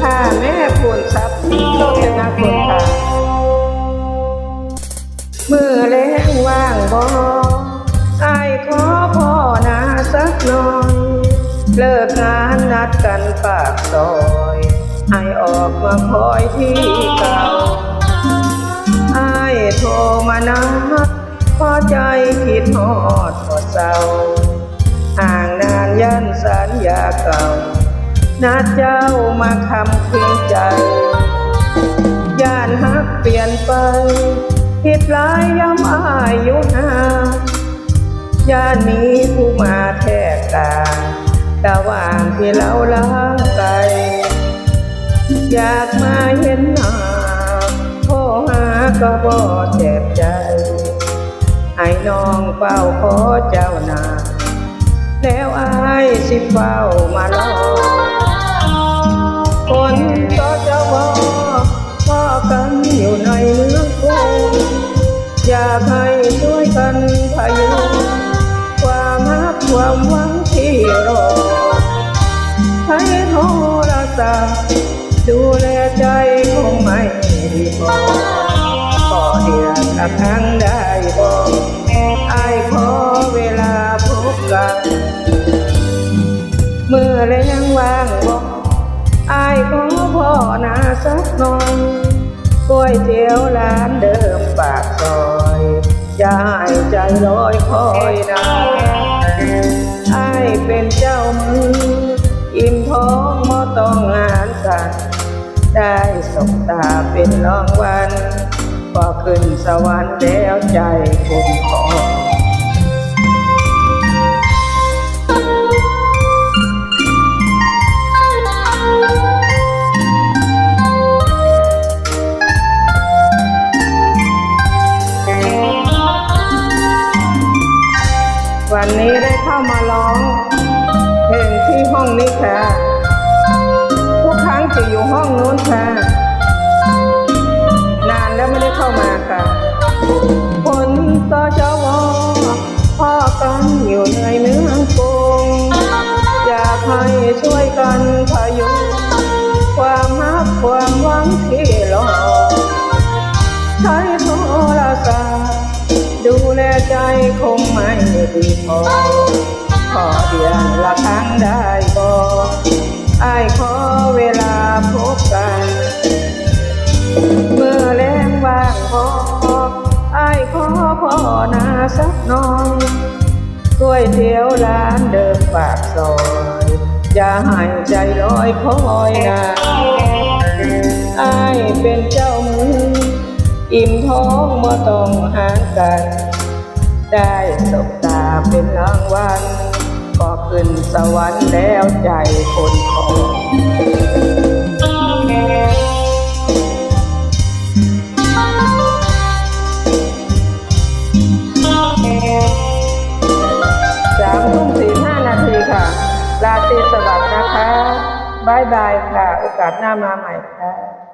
ค่าแม่พูนทรัพย์โลกจะนักคนค่ะเมื่อแรงว่างบ่อายขอพ่อนาสักหน่อย เลิกงานนัดกันปากซอยให้ออกมาคอยที่เก่าอายโทรมานัดพอใจคิดฮอดพอเศร้าห่างนานยันสัญญาเก่า นัดเจ้ามาคำคืนใจย่านฮักเปลี่ยนไปผิดหลายย้ำอายุนาย่านนี้ผู้มาแทกการะว่างที่เราล้างไกลอยากมาเห็นหน้าโทรหาก็บ่เจ็บใจให้น้องเฝ้าขอเจ้านาแล้วอายสิเฝ้ามาลอ คนก็จะบอกพ่อกันอยู่ในเมืองกรุงอยากให้ช่วยกันพยุงความรักความหวังที่รอให้โทรศัพท์ดูแลใจคงไม่ดีพอขอเดียวกับครั้งได้บอกอายขอเวลาพบกัน เมื่อแรงว่างบอก อายขอพ่อนาสักหน่อยก๋วยเตี๋ยวร้านเดิมปากซอยอย่าให้ใจลอยคอยนาอายเป็นเจ้ามือ อิ่มท้องบ่ต้องงานกันได้สบตาเป็นรางวัลก็ขึ้นสวรรค์แล้วใจคุณขอ วันนี้ได้เข้ามาร้องเพลงที่ห้องนี้ค่ะ ทุกครั้งจะอยู่ห้องนู้นค่ะ นานแล้วไม่ได้เข้ามาค่ะ คนต่อจวพ่อกันอยู่ในเมืองกรุงอยากให้ช่วยกันพยุงความรักความหวังที่รอใช้โทรศัพท์ดูแลใจคงไม่ดีพอขอเดือนละครั้งได้บอกอายขอเวลาพบกัน เมื่อแรงว่างพอไอายขอพ่อนาสักน่อยก๋วยเตี๋ยวร้านเดิมปากซอยอย่าให้ใจลอยคอยนานอายเป็นเจ้ามือ อิ่มท้องบ่ต้องหารกัน ได้สบต เป็นรางวัลก็ขึ้นสวรรค์แล้วใจคนของสามทุ่มสี่ห้านาทีค่ะ ราตรีสวัสดิ์นะคะบายบายค่ะ โอกาสหน้ามาใหม่ค่ะ